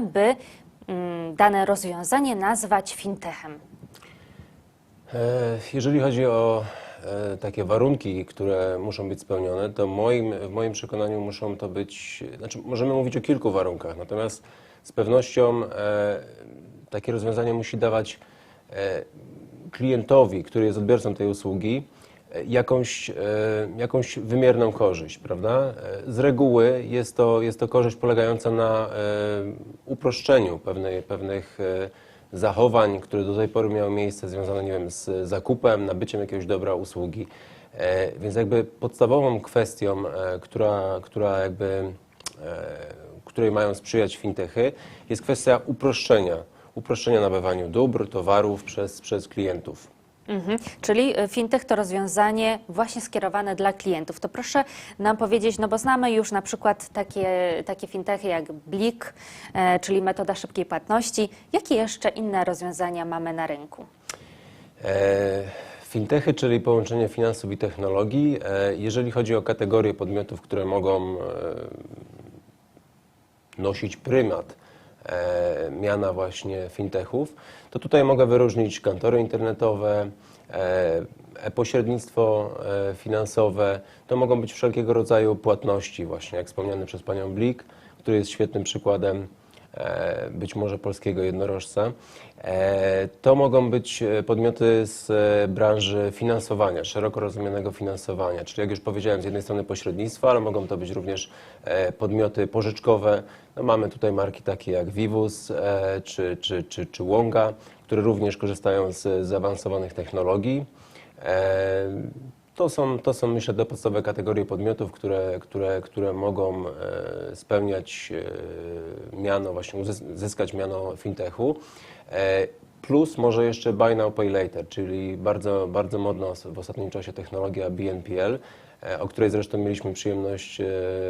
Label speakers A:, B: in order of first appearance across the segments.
A: by mm, dane rozwiązanie nazwać fintechem?
B: E, Jeżeli chodzi o e, takie warunki, które muszą być spełnione, to moim, w moim przekonaniu muszą to być, znaczy możemy mówić o kilku warunkach, natomiast z pewnością e, takie rozwiązanie musi dawać klientowi, który jest odbiorcą tej usługi, jakąś, e, jakąś wymierną korzyść, prawda? E, Z reguły jest to, jest to korzyść polegająca na e, uproszczeniu pewnej, pewnych zachowań, które do tej pory miały miejsce związane, nie wiem, z zakupem, nabyciem jakiegoś dobra, usługi. Więc jakby podstawową kwestią, która, która jakby, której mają sprzyjać fintechy, jest kwestia uproszczenia, uproszczenia nabywaniu dóbr, towarów przez, przez klientów.
A: Mhm. Czyli y, fintech to rozwiązanie właśnie skierowane dla klientów. To proszę nam powiedzieć, no bo znamy już na przykład takie, takie fintechy jak Blik, e, czyli metoda szybkiej płatności. Jakie jeszcze inne rozwiązania mamy na rynku?
B: E, Fintechy, czyli połączenie finansów i technologii. E, Jeżeli chodzi o kategorie podmiotów, które mogą e, nosić prymat e, miana właśnie fintechów, to tutaj mogę wyróżnić kantory internetowe, e, e-pośrednictwo e, finansowe. To mogą być wszelkiego rodzaju płatności właśnie, jak wspomniany przez Panią Blik, który jest świetnym przykładem e, być może polskiego jednorożca. E, To mogą być e, podmioty z e, branży finansowania, szeroko rozumianego finansowania, czyli jak już powiedziałem, z jednej strony pośrednictwa, ale mogą to być również e, podmioty pożyczkowe. No mamy tutaj marki takie jak Vivus e, czy, czy, czy, czy Wonga, które również korzystają z zaawansowanych technologii. To są, to są myślę te podstawowe kategorie podmiotów, które, które, które mogą e, spełniać e, miano, właśnie zyskać miano fintechu. E, Plus może jeszcze Buy Now Pay Later, czyli bardzo, bardzo modna w ostatnim czasie technologia BNPL, o której zresztą mieliśmy przyjemność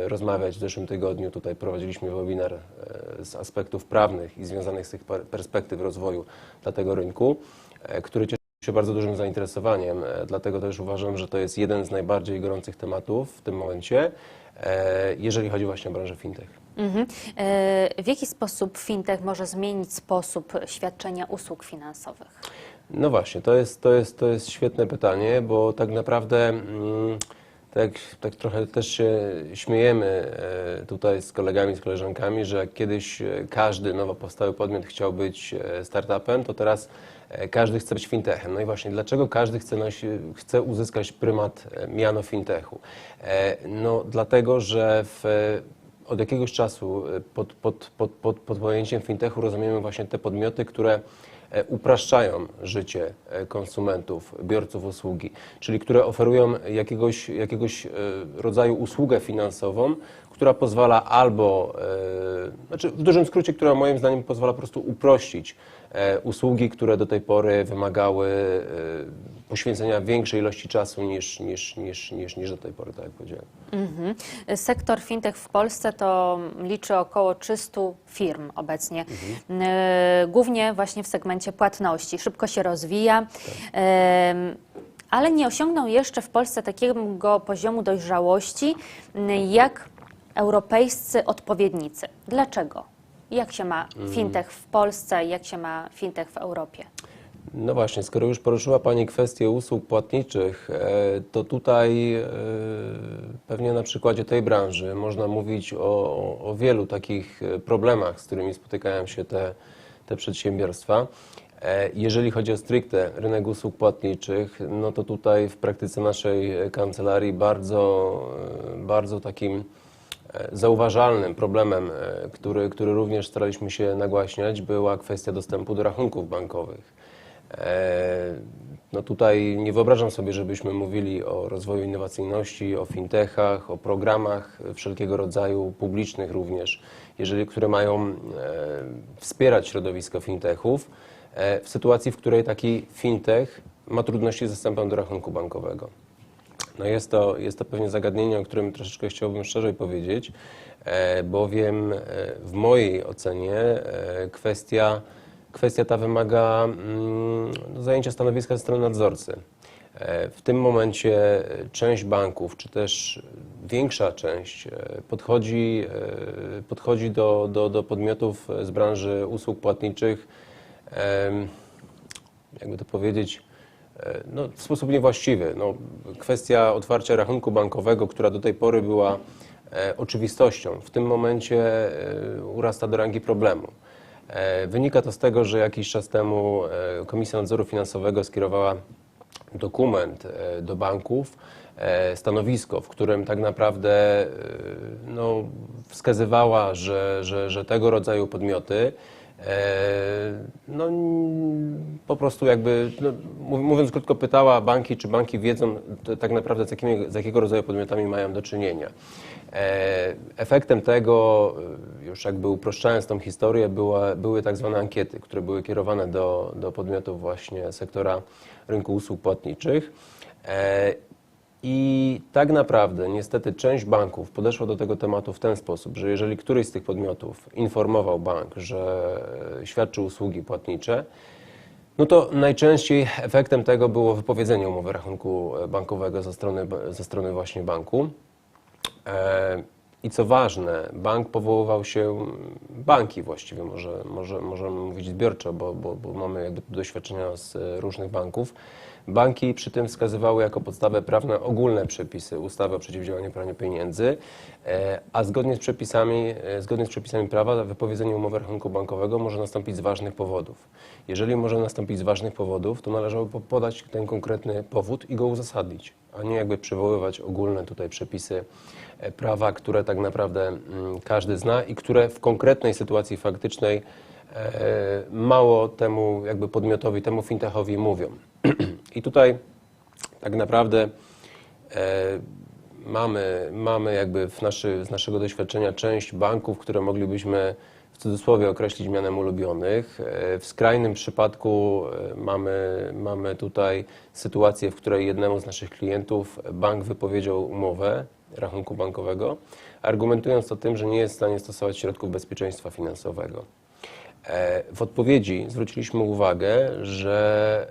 B: rozmawiać w zeszłym tygodniu. Tutaj prowadziliśmy webinar z aspektów prawnych i związanych z tych per- perspektyw rozwoju dla tego rynku, który się bardzo dużym zainteresowaniem, e, dlatego też uważam, że to jest jeden z najbardziej gorących tematów w tym momencie, e, jeżeli chodzi właśnie o branżę fintech.
A: Mhm. E, W jaki sposób fintech może zmienić sposób świadczenia usług finansowych?
B: No właśnie, to jest, to jest, to jest świetne pytanie, bo tak naprawdę mm, tak, tak trochę też się śmiejemy tutaj z kolegami, z koleżankami, że kiedyś każdy nowo powstały podmiot chciał być startupem, to teraz każdy chce być fintechem. No i właśnie, dlaczego każdy chce, nosi, chce uzyskać prymat e, miano fintechu? E, No dlatego, że w od jakiegoś czasu e, pod, pod, pod, pod, pod pojęciem fintechu rozumiemy właśnie te podmioty, które e, upraszczają życie e, konsumentów, biorców usługi, czyli które oferują jakiegoś, jakiegoś e, rodzaju usługę finansową, która pozwala albo, e, znaczy w dużym skrócie, która moim zdaniem pozwala po prostu uprościć e, usługi, które do tej pory wymagały e, poświęcenia większej ilości czasu niż, niż, niż, niż, niż do tej pory, tak jak powiedziałem.
A: Mhm. Sektor fintech w Polsce to liczy około 300 firm obecnie, E, głównie właśnie w segmencie płatności. Szybko się rozwija, Em, ale nie osiągnął jeszcze w Polsce takiego poziomu dojrzałości jak europejscy odpowiednicy. Dlaczego? Jak się ma fintech w Polsce, jak się ma fintech w Europie?
B: No właśnie, skoro już poruszyła Pani kwestię usług płatniczych, e, to tutaj e, pewnie na przykładzie tej branży można mówić o, o- wielu takich e, problemach, z którymi spotykają się te, te przedsiębiorstwa. Jeżeli chodzi o stricte rynek usług płatniczych, no to tutaj w praktyce naszej kancelarii bardzo, bardzo takim Zauważalnym problemem, e, który, który również staraliśmy się nagłaśniać, była kwestia dostępu do rachunków bankowych. E, No tutaj nie wyobrażam sobie, żebyśmy mówili o rozwoju innowacyjności, o fintechach, o programach wszelkiego rodzaju, publicznych również, jeżeli, które mają e, wspierać środowisko fintechów, e, w sytuacji, w której taki fintech ma trudności z dostępem do rachunku bankowego. No jest to, jest to pewnie zagadnienie, o którym troszeczkę chciałbym szerzej powiedzieć, e, bowiem e, w mojej ocenie e, kwestia, kwestia ta wymaga mm, no, zajęcia stanowiska ze strony nadzorcy. W tym momencie część banków, czy też większa część podchodzi, podchodzi do, do, do podmiotów z branży usług płatniczych, jakby to powiedzieć, no, w sposób niewłaściwy. No, kwestia otwarcia rachunku bankowego, która do tej pory była e, oczywistością, w tym momencie e, urasta do rangi problemu. E, wynika to z tego, że jakiś czas temu e, Komisja Nadzoru Finansowego skierowała dokument e, do banków, e, stanowisko, w którym tak naprawdę e, no, wskazywała, że, że, że tego rodzaju podmioty e, no, n- po prostu jakby, no, mów- mówiąc krótko, pytała banki, czy banki wiedzą tak naprawdę z, jakimi, z jakiego rodzaju podmiotami mają do czynienia. E, Efektem tego, e, już jakby uproszczając tą historię, była, były tak zwane ankiety, które były kierowane do, do podmiotów właśnie sektora rynku usług płatniczych. I tak naprawdę niestety część banków podeszła do tego tematu w ten sposób, że jeżeli któryś z tych podmiotów informował bank, że świadczy usługi płatnicze, no to najczęściej efektem tego było wypowiedzenie umowy rachunku bankowego ze strony, ze strony właśnie banku. E, I co ważne, bank powoływał się, banki właściwie, może, może, możemy mówić zbiorczo, bo, bo, bo mamy jakby doświadczenia z różnych banków. Banki przy tym wskazywały jako podstawę prawne ogólne przepisy ustawy o przeciwdziałaniu praniu pieniędzy, e, a zgodnie z przepisami, e, zgodnie z przepisami prawa wypowiedzenie umowy rachunku bankowego może nastąpić z ważnych powodów. Jeżeli może nastąpić z ważnych powodów, to należałoby po- podać ten konkretny powód i go uzasadnić, a nie jakby przywoływać ogólne tutaj przepisy e, prawa, które tak naprawdę mm, każdy zna i które w konkretnej sytuacji faktycznej mało temu jakby podmiotowi, temu fintechowi mówią. I tutaj tak naprawdę e, mamy, mamy jakby w naszy, z naszego doświadczenia część banków, które moglibyśmy w cudzysłowie określić mianem ulubionych. E, W skrajnym przypadku e, mamy, mamy tutaj sytuację, w której jednemu z naszych klientów bank wypowiedział umowę rachunku bankowego, argumentując to tym, że nie jest w stanie stosować środków bezpieczeństwa finansowego. E, W odpowiedzi zwróciliśmy uwagę, że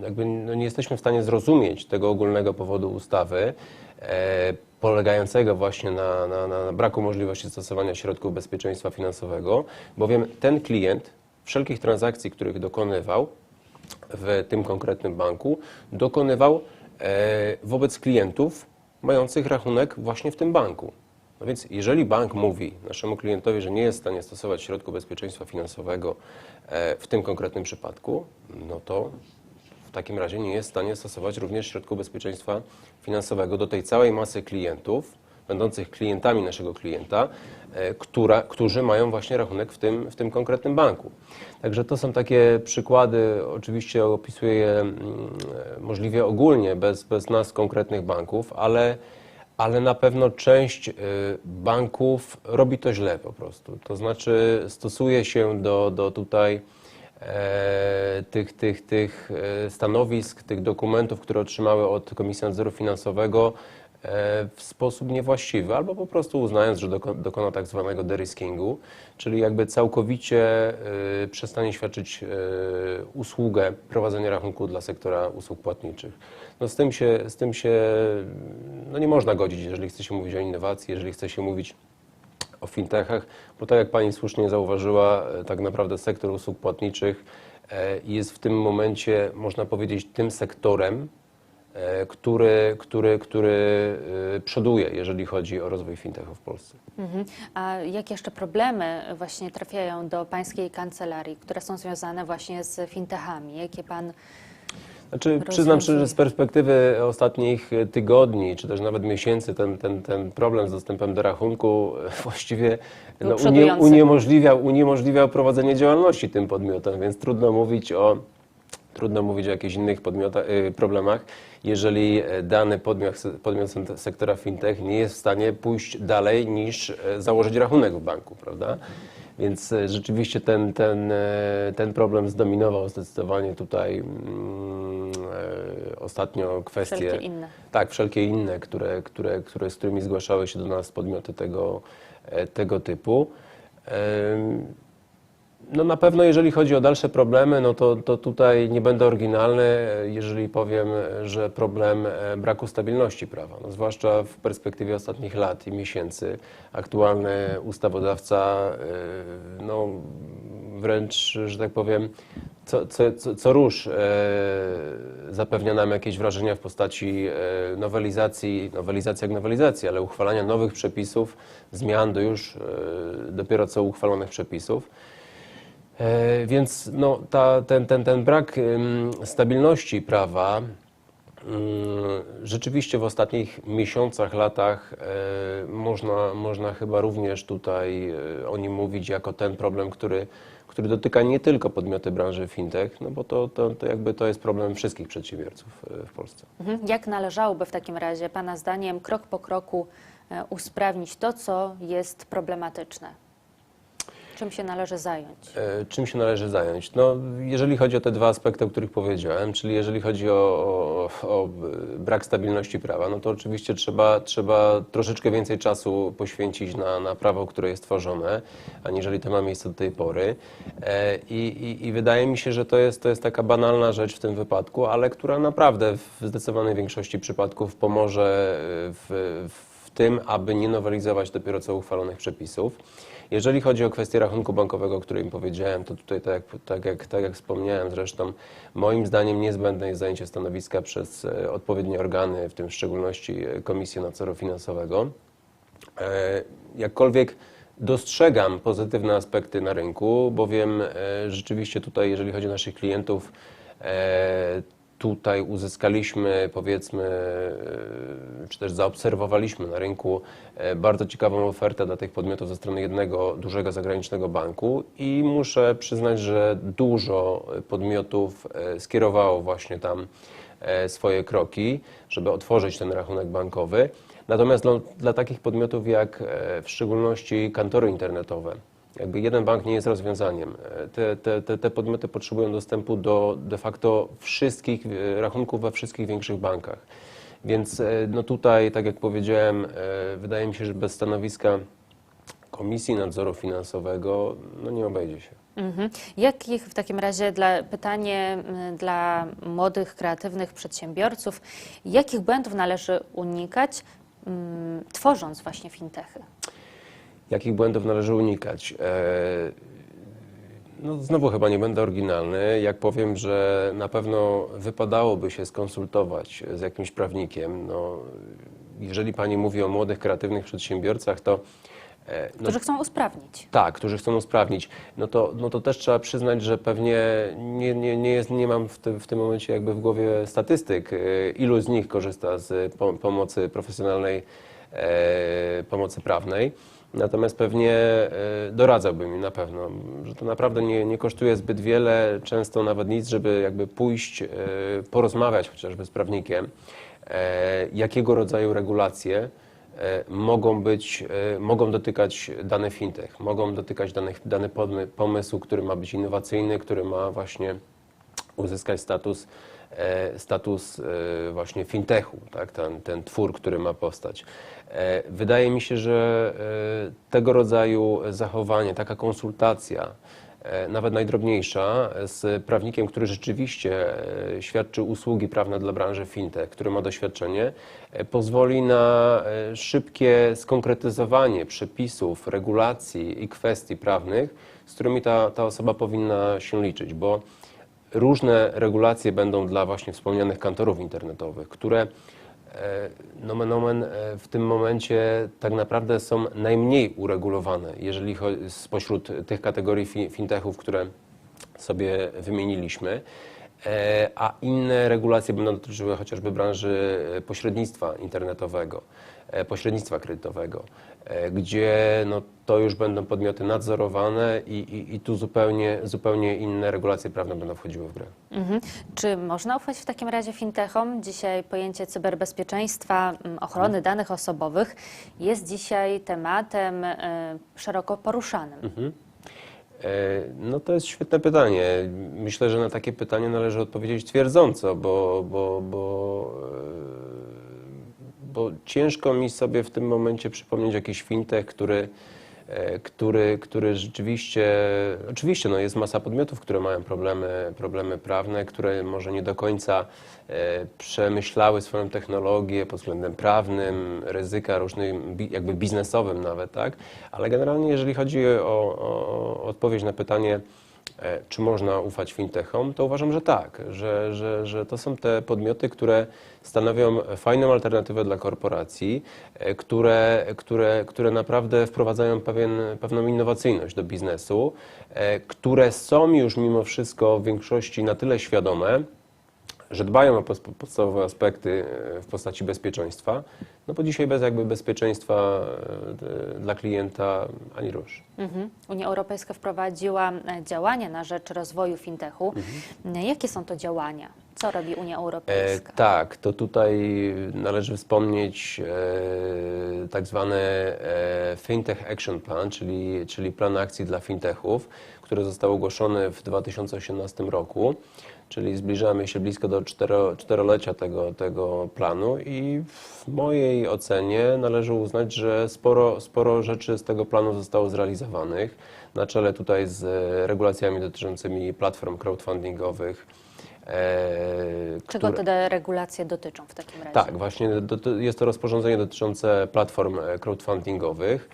B: e, jakby no nie jesteśmy w stanie zrozumieć tego ogólnego powodu ustawy, e, polegającego właśnie na, na, na braku możliwości stosowania środków bezpieczeństwa finansowego, bowiem ten klient wszelkich transakcji, których dokonywał w tym konkretnym banku, dokonywał wobec klientów mających rachunek właśnie w tym banku. No więc jeżeli bank mówi naszemu klientowi, że nie jest w stanie stosować środku bezpieczeństwa finansowego e, w tym konkretnym przypadku, no to w takim razie nie jest w stanie stosować również środku bezpieczeństwa finansowego do tej całej masy klientów, będących klientami naszego klienta, e, która, którzy mają właśnie rachunek w tym, w tym konkretnym banku. Także to są takie przykłady, oczywiście opisuję je mm, e, możliwie ogólnie, bez, bez nas konkretnych banków, ale ale na pewno część y, banków robi to źle po prostu. To znaczy stosuje się do, do tutaj e, tych, tych, tych e, stanowisk, tych dokumentów, które otrzymały od Komisji Nadzoru Finansowego w sposób niewłaściwy, albo po prostu uznając, że doko, dokona tak zwanego deriskingu, czyli jakby całkowicie e, przestanie świadczyć e, usługę prowadzenia rachunku dla sektora usług płatniczych. No z tym się, z tym się no nie można godzić, jeżeli chce się mówić o innowacji, jeżeli chce się mówić o fintechach, bo tak jak Pani słusznie zauważyła, e, tak naprawdę sektor usług płatniczych e, jest w tym momencie, można powiedzieć, tym sektorem, e, który, który, który e, przoduje, jeżeli chodzi o rozwój fintechu w Polsce.
A: Mhm. A jakie jeszcze problemy właśnie trafiają do Pańskiej kancelarii, które są związane właśnie z fintechami? Jakie Pan
B: Znaczy, przyznam szczerze, że z perspektywy ostatnich e, tygodni, czy też nawet miesięcy, ten, ten, ten problem z dostępem do rachunku e, właściwie no, unie, uniemożliwiał, uniemożliwiał prowadzenie działalności tym podmiotom, więc trudno mówić o, trudno mówić o jakichś innych y, problemach, jeżeli e, dany podmiot, podmiot se- sektora fintech nie jest w stanie pójść dalej niż e, założyć rachunek w banku, prawda? Więc e, rzeczywiście ten, ten, ten problem zdominował zdecydowanie tutaj mm, ostatnio kwestie.
A: Wszelkie inne.
B: Tak, wszelkie inne, które, które, które, z którymi zgłaszały się do nas podmioty tego, tego typu. No na pewno jeżeli chodzi o dalsze problemy, no to, to tutaj nie będę oryginalny, jeżeli powiem, że problem e, braku stabilności prawa, no zwłaszcza w perspektywie ostatnich lat i miesięcy. Aktualny ustawodawca e, no, wręcz, że tak powiem, co, co, co, co róż e, zapewnia nam jakieś wrażenia w postaci nowelizacji, nowelizacji jak nowelizacji, ale uchwalania nowych przepisów, zmian do już dopiero co uchwalonych przepisów. E, Więc no, ta, ten, ten, ten brak stabilności prawa rzeczywiście w ostatnich miesiącach, latach e, można, można chyba również tutaj e, o nim mówić jako ten problem, który, który dotyka nie tylko podmioty branży fintech, no bo to, to, to jakby to jest problem wszystkich przedsiębiorców w Polsce.
A: Mhm. Jak należałoby w takim razie Pana zdaniem krok po kroku usprawnić to, co jest problematyczne? Czym się należy zająć?
B: E, Czym się należy zająć? No, jeżeli chodzi o te dwa aspekty, o których powiedziałem, czyli jeżeli chodzi o, o, o brak stabilności prawa, no to oczywiście trzeba, trzeba troszeczkę więcej czasu poświęcić na, na prawo, które jest tworzone, aniżeli to ma miejsce do tej pory. E, I, i, i wydaje mi się, że to jest, to jest taka banalna rzecz w tym wypadku, ale która naprawdę w zdecydowanej większości przypadków pomoże w, w tym, aby nie nowelizować dopiero co uchwalonych przepisów. Jeżeli chodzi o kwestię rachunku bankowego, o którym powiedziałem, to tutaj, tak tak, jak, tak jak wspomniałem zresztą, moim zdaniem niezbędne jest zajęcie stanowiska przez e, odpowiednie organy, w tym w szczególności e, Komisję Nadzoru Finansowego. E, Jakkolwiek dostrzegam pozytywne aspekty na rynku, bowiem rzeczywiście tutaj, jeżeli chodzi o naszych klientów, tutaj uzyskaliśmy, powiedzmy, e, czy też zaobserwowaliśmy na rynku e, bardzo ciekawą ofertę dla tych podmiotów ze strony jednego dużego zagranicznego banku i muszę przyznać, że dużo podmiotów e, skierowało właśnie tam swoje kroki, żeby otworzyć ten rachunek bankowy. Natomiast dla, dla takich podmiotów jak w szczególności kantory internetowe, jakby jeden bank nie jest rozwiązaniem. E, Te, te, te, te podmioty potrzebują dostępu do de facto wszystkich e, rachunków we wszystkich większych bankach. Więc e, no tutaj, tak jak powiedziałem, wydaje mi się, że bez stanowiska Komisji Nadzoru Finansowego no nie obejdzie się.
A: Mhm. Jakich w takim razie dla, pytanie dla młodych, kreatywnych przedsiębiorców, jakich błędów należy unikać, tworząc właśnie fintechy?
B: Jakich błędów należy unikać? E, No, znowu chyba nie będę oryginalny, jak powiem, że na pewno wypadałoby się skonsultować z jakimś prawnikiem. No, jeżeli Pani mówi o młodych, kreatywnych przedsiębiorcach, to e, no,
A: Którzy chcą usprawnić.
B: tak, którzy chcą usprawnić, no to, no to też trzeba przyznać, że pewnie nie, nie, nie, jest, nie mam w tym, w tym momencie jakby w głowie statystyk, e, ilu z nich korzysta z po, pomocy profesjonalnej, pomocy prawnej. Natomiast pewnie e, doradzałbym im na pewno, że to naprawdę nie, nie kosztuje zbyt wiele, często nawet nic, żeby jakby pójść, e, porozmawiać chociażby z prawnikiem, e, jakiego rodzaju regulacje e, mogą być, e, mogą dotykać dane fintech, mogą dotykać danych, dany pomysł, który ma być innowacyjny, który ma właśnie uzyskać status, e, status e, właśnie fintechu, tak? ten, ten twór, który ma powstać. E, Wydaje mi się, że e, tego rodzaju zachowanie, taka konsultacja, e, nawet najdrobniejsza, z prawnikiem, który rzeczywiście e, świadczy usługi prawne dla branży fintech, który ma doświadczenie, e, pozwoli na e, szybkie skonkretyzowanie przepisów, regulacji i kwestii prawnych, z którymi ta, ta osoba powinna się liczyć, bo różne regulacje będą dla właśnie wspomnianych kantorów internetowych, które e, nomen omen e, w tym momencie tak naprawdę są najmniej uregulowane, jeżeli chodzi spośród tych kategorii fi- fintechów, które sobie wymieniliśmy. E, A inne regulacje będą dotyczyły chociażby branży pośrednictwa internetowego, pośrednictwa kredytowego, e, gdzie no, to już będą podmioty nadzorowane i, i, i tu zupełnie, zupełnie inne regulacje prawne będą wchodziły w grę.
A: Mhm. Czy można ufać w takim razie fintechom? Dzisiaj pojęcie cyberbezpieczeństwa, ochrony danych osobowych jest dzisiaj tematem y, szeroko poruszanym.
B: E, No to jest świetne pytanie. Myślę, że na takie pytanie należy odpowiedzieć twierdząco, bo, bo, bo, e, bo ciężko mi sobie w tym momencie przypomnieć jakiś fintech, który, e, który, który rzeczywiście, oczywiście no jest masa podmiotów, które mają problemy, problemy prawne, które może nie do końca e, przemyślały swoją technologię pod względem prawnym, ryzyka różnym, jakby biznesowym nawet, tak? Ale generalnie jeżeli chodzi o, o, odpowiedź na pytanie, Czy można ufać fintechom? To uważam, że tak, że, że, że to są te podmioty, które stanowią fajną alternatywę dla korporacji, e, które, które, które naprawdę wprowadzają pewien, pewną innowacyjność do biznesu, e, które są już mimo wszystko w większości na tyle świadome, że dbają o podstawowe aspekty e, w postaci bezpieczeństwa, no bo dzisiaj bez jakby bezpieczeństwa e, dla klienta ani rusz.
A: Mhm. Unia Europejska wprowadziła e, działania na rzecz rozwoju fintechu.
B: Mhm.
A: E, Jakie są to działania? Co robi Unia
B: E,
A: Europejska?
B: tak, to tutaj należy wspomnieć e, tak zwany e, Fintech Action Plan, czyli, czyli plan akcji dla fintechów, który został ogłoszony w 2018 roku. Czyli zbliżamy się blisko do cztero, czterolecia tego, tego planu i w mojej ocenie należy uznać, że sporo, sporo rzeczy z tego planu zostało zrealizowanych. Na czele tutaj z regulacjami dotyczącymi platform crowdfundingowych. e,
A: Czego
B: które-
A: te regulacje dotyczą w takim razie?
B: tak, właśnie jest to rozporządzenie dotyczące platform e, crowdfundingowych,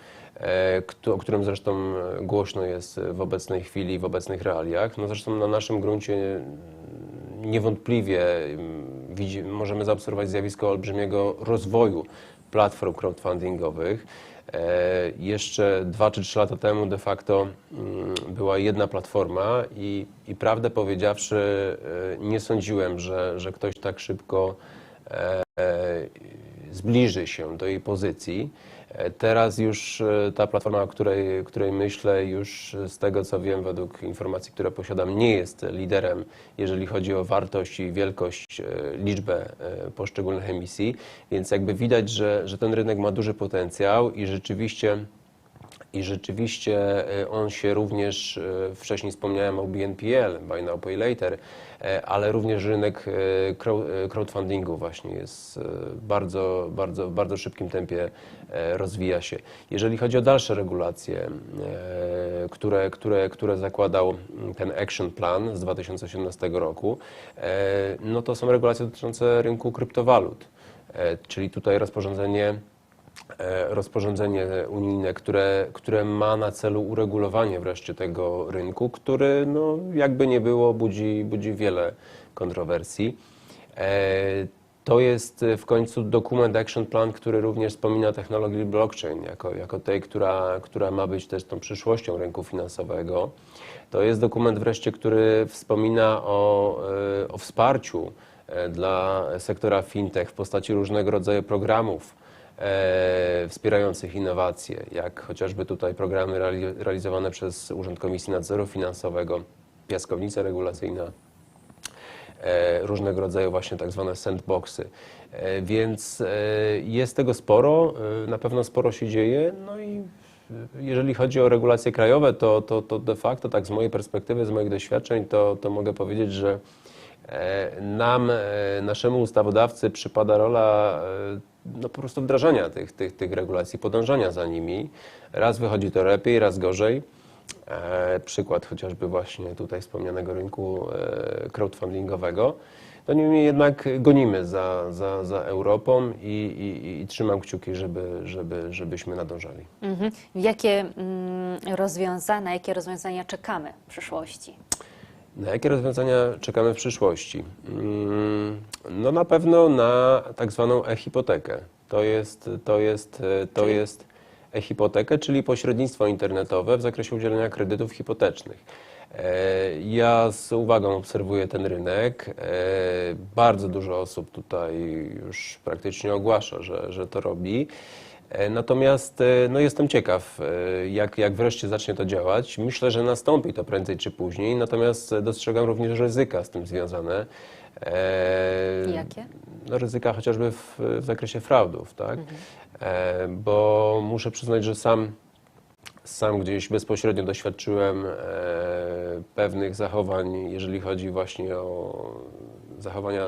B: e, o którym zresztą głośno jest w obecnej chwili, w obecnych realiach. No zresztą na naszym gruncie niewątpliwie mm, możemy zaobserwować zjawisko olbrzymiego rozwoju platform crowdfundingowych. E, Jeszcze dwa czy trzy lata temu de facto mm, była jedna platforma i, i prawdę powiedziawszy e, nie sądziłem, że, że ktoś tak szybko e, zbliży się do jej pozycji. E, Teraz już e, ta platforma, o której, której myślę, już z tego co wiem, według informacji, które posiadam, nie jest liderem, jeżeli chodzi o wartość i wielkość, e, liczbę e, poszczególnych emisji, więc jakby widać, że, że ten rynek ma duży potencjał i rzeczywiście i rzeczywiście e, on się również, e, wcześniej wspomniałem o BNPL, Buy Now Pay Later, e, ale również rynek crow- crowdfundingu właśnie jest bardzo, bardzo, bardzo szybkim tempie rozwija się. Jeżeli chodzi o dalsze regulacje, które, które, które zakładał ten Action Plan z 2017 roku, no to są regulacje dotyczące rynku kryptowalut, czyli tutaj rozporządzenie rozporządzenie unijne, które, które ma na celu uregulowanie wreszcie tego rynku, który no, jakby nie było budzi, budzi wiele kontrowersji. E, To jest e, w końcu dokument Action Plan, który również wspomina technologię blockchain jako, jako tej, która, która ma być też tą przyszłością rynku finansowego. To jest dokument wreszcie, który wspomina o, e, o wsparciu e, dla sektora fintech w postaci różnego rodzaju programów e, wspierających innowacje, jak chociażby tutaj programy reali- realizowane przez Urząd Komisji Nadzoru Finansowego, piaskownica regulacyjna, e, różnego rodzaju właśnie tak zwane sandboxy. E, Więc e, jest tego sporo, e, na pewno sporo się dzieje, no i e, jeżeli chodzi o regulacje krajowe, to, to, to de facto, tak z mojej perspektywy, z moich doświadczeń, to, to mogę powiedzieć, że e, nam, e, naszemu ustawodawcy przypada rola e, no, po prostu wdrażania tych, tych, tych regulacji, podążania za nimi. Raz wychodzi to lepiej, raz gorzej. E, przykład chociażby właśnie tutaj wspomnianego rynku e, crowdfundingowego. No niemniej jednak gonimy za, za, za Europą i, i, i trzymam kciuki, żeby, żeby, żebyśmy nadążali.
A: Mhm. Jakie mm, rozwiązania, jakie rozwiązania czekamy w przyszłości?
B: Na jakie rozwiązania czekamy w przyszłości? Mm, No na pewno na tak zwaną e-hipotekę. To jest, to jest, e, to
A: Czyli?
B: jest e-hipotekę, czyli pośrednictwo internetowe w zakresie udzielenia kredytów hipotecznych. E, Ja z uwagą obserwuję ten rynek. E, Bardzo dużo osób tutaj już praktycznie ogłasza, że, że to robi. E, Natomiast e, no jestem ciekaw, e, jak, jak wreszcie zacznie to działać. Myślę, że nastąpi to prędzej czy później, natomiast dostrzegam również ryzyka z tym związane. E,
A: Jakie?
B: No, ryzyka chociażby w, w zakresie fraudów, tak? E, bo muszę przyznać, że sam, sam gdzieś bezpośrednio doświadczyłem e, pewnych zachowań, jeżeli chodzi właśnie o zachowania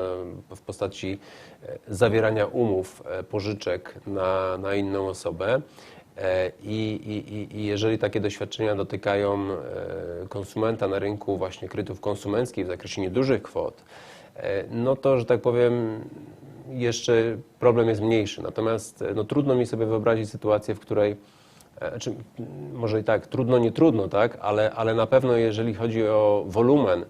B: w postaci e, zawierania umów, e, pożyczek na, na inną osobę. E, I, i, i- jeżeli takie doświadczenia dotykają konsumenta na rynku właśnie kredytów konsumenckich w zakresie niedużych kwot, no to, że tak powiem, jeszcze problem jest mniejszy. Natomiast no, trudno mi sobie wyobrazić sytuację, w której Znaczy, może i tak, trudno, nie trudno, tak, ale, ale na pewno jeżeli chodzi o wolumen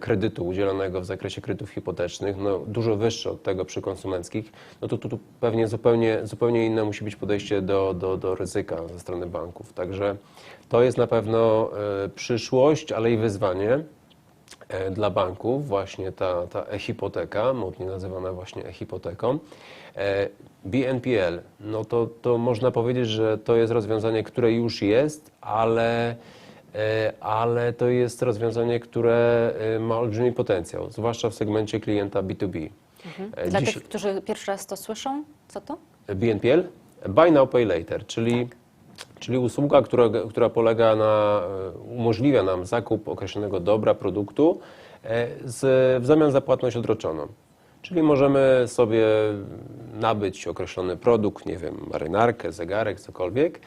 B: kredytu udzielonego w zakresie kredytów hipotecznych, no dużo wyższy od tego przy konsumenckich, no to tu, pewnie zupełnie, zupełnie inne musi być podejście do, do, do ryzyka ze strony banków. Także to jest na pewno e, przyszłość, ale i wyzwanie e, dla banków, właśnie ta, ta e-hipoteka, modnie nazywana właśnie e-hipoteką. E, BNPL, no to, to można powiedzieć, że to jest rozwiązanie, które już jest, ale, e, ale to jest rozwiązanie, które e, ma olbrzymi potencjał, zwłaszcza w segmencie klienta B2B. E,
A: Dla
B: dziś-
A: tych, którzy pierwszy raz to słyszą, co to?
B: BNPL, Buy Now Pay Later, czyli, czyli usługa, która, która polega na, e, umożliwia nam zakup określonego dobra, produktu e, z, w zamian za płatność odroczoną. Czyli możemy sobie nabyć określony produkt, nie wiem, marynarkę, zegarek, cokolwiek, e,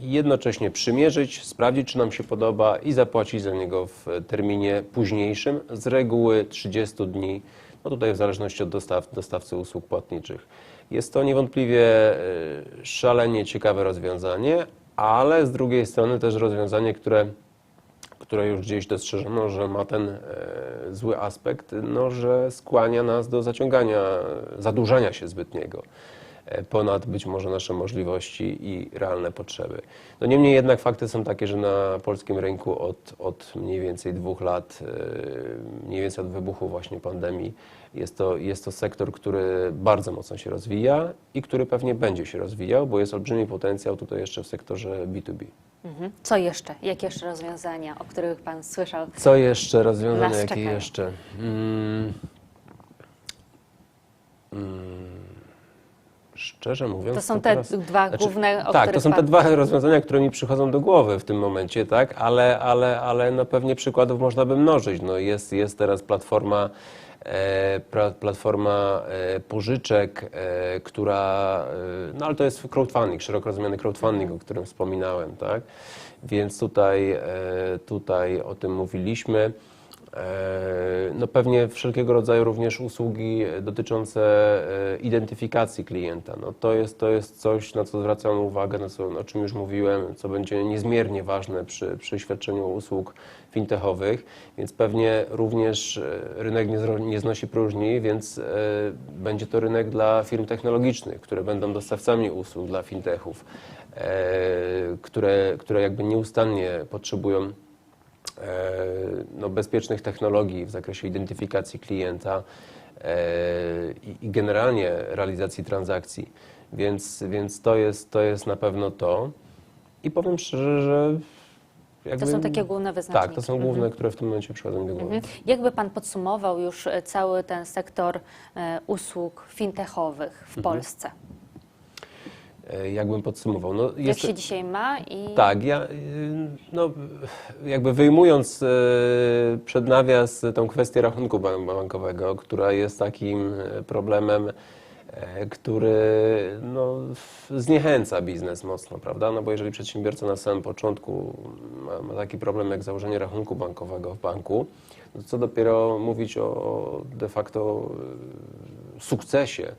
B: jednocześnie przymierzyć, sprawdzić, czy nam się podoba i zapłacić za niego w terminie późniejszym, z reguły 30 dni, no tutaj w zależności od dostaw, dostawcy usług płatniczych. Jest to niewątpliwie e, szalenie ciekawe rozwiązanie, ale z drugiej strony też rozwiązanie, które które już gdzieś dostrzeżono, że ma ten e, zły aspekt, no, że skłania nas do zaciągania, zadłużania się zbytniego e, ponad być może nasze możliwości i realne potrzeby. No niemniej jednak fakty są takie, że na polskim rynku od, od mniej więcej dwóch lat, e, mniej więcej od wybuchu właśnie pandemii, jest to, jest to sektor, który bardzo mocno się rozwija i który pewnie będzie się rozwijał, bo jest olbrzymi potencjał tutaj jeszcze w sektorze B2B.
A: Mhm. Co jeszcze? Jakie jeszcze rozwiązania, o których Pan słyszał?
B: Co jeszcze? Rozwiązania jakie jeszcze? Mm. Szczerze mówiąc.
A: To są te
B: teraz-
A: dwa główne, o
B: Tak, to są te dwa rozwiązania, które mi przychodzą do głowy w tym momencie, tak? Ale, ale, ale no pewnie przykładów można by mnożyć. No jest, jest teraz platforma. E, platforma e, pożyczek, e, która, no ale to jest crowdfunding, szeroko rozumiany crowdfunding, o którym wspominałem, tak? Więc tutaj, tutaj o tym mówiliśmy. E, No pewnie wszelkiego rodzaju również usługi dotyczące e, identyfikacji klienta. No to, jest, to jest coś, na co zwracam uwagę, na co, o czym już mówiłem, co będzie niezmiernie ważne przy, przy świadczeniu usług fintechowych, więc pewnie również e, rynek nie, zro- nie znosi próżni, więc będzie to rynek dla firm technologicznych, które będą dostawcami usług dla fintechów, które, które jakby nieustannie potrzebują no, bezpiecznych technologii w zakresie identyfikacji klienta e, i, generalnie realizacji transakcji. Więc, więc to, jest, to jest na pewno to. I powiem szczerze, że. Jakby,
A: To są takie główne wyznaczniki.
B: Tak, to są główne, które w tym momencie przychodzą do głowy.
A: Mhm. Jakby Pan podsumował już e, cały ten sektor e, usług fintechowych w
B: Mhm.
A: Polsce?
B: E, Jakbym podsumował. No,
A: Jak
B: jest,
A: się dzisiaj ma i
B: Tak, ja y, no, jakby wyjmując y, przed nawias tą kwestię rachunku ban- bankowego, która jest takim y, problemem, który no, zniechęca biznes mocno, prawda? No bo jeżeli przedsiębiorca na samym początku ma, ma taki problem jak założenie rachunku bankowego w banku, no to co dopiero mówić o de facto sukcesie e,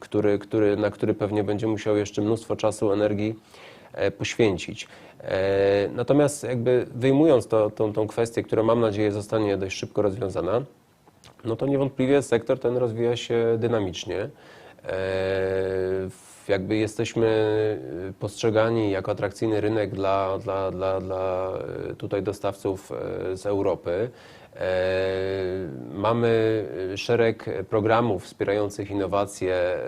B: który, który, na który pewnie będzie musiał jeszcze mnóstwo czasu, energii e, poświęcić. E, Natomiast jakby wyjmując to, tą, tą kwestię, która mam nadzieję zostanie dość szybko rozwiązana, no to niewątpliwie sektor ten rozwija się dynamicznie. E, Jakby jesteśmy e, postrzegani jako atrakcyjny rynek dla, dla, dla, dla e, tutaj dostawców e, z Europy. E, Mamy e, szereg programów wspierających innowacje, e,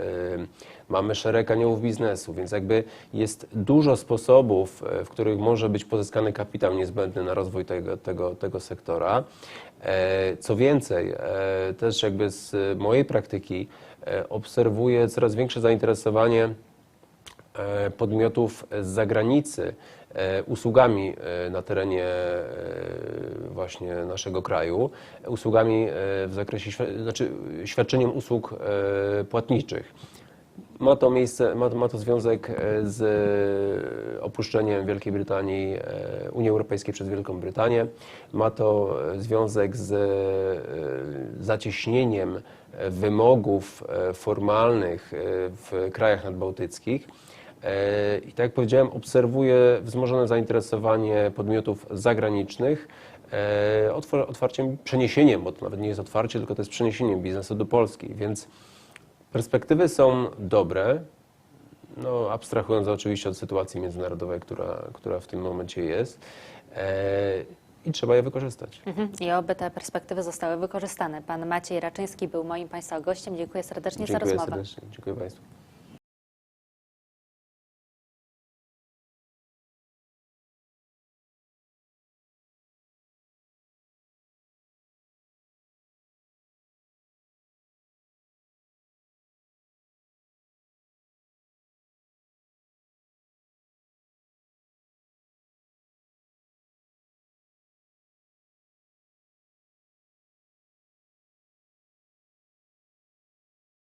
B: mamy szereg aniołów biznesu, więc jakby jest dużo sposobów, w których może być pozyskany kapitał niezbędny na rozwój tego, tego, tego sektora. Co więcej, też jakby z mojej praktyki obserwuję coraz większe zainteresowanie podmiotów z zagranicy usługami e, na terenie e, właśnie naszego kraju, usługami e, w zakresie, znaczy świadczeniem usług e, płatniczych. Ma to miejsce, ma, ma to związek e, z e, opuszczeniem Wielkiej Brytanii, e, Unii Europejskiej przez Wielką Brytanię. Ma to e, związek z e, zacieśnieniem e, wymogów e, formalnych e, w krajach nadbałtyckich. E, I tak jak powiedziałem, obserwuję wzmożone zainteresowanie podmiotów zagranicznych e, otwarciem, przeniesieniem, bo to nawet nie jest otwarcie, tylko to jest przeniesieniem biznesu do Polski, więc Perspektywy są dobre, no, abstrahując oczywiście od sytuacji międzynarodowej, która, która w tym momencie jest, e, i trzeba je wykorzystać.
A: Mhm. I oby te perspektywy zostały wykorzystane. Pan Maciej Raczyński był moim Państwa gościem. Dziękuję serdecznie za
B: Dziękuję
A: rozmowę.
B: serdecznie. Dziękuję Państwu.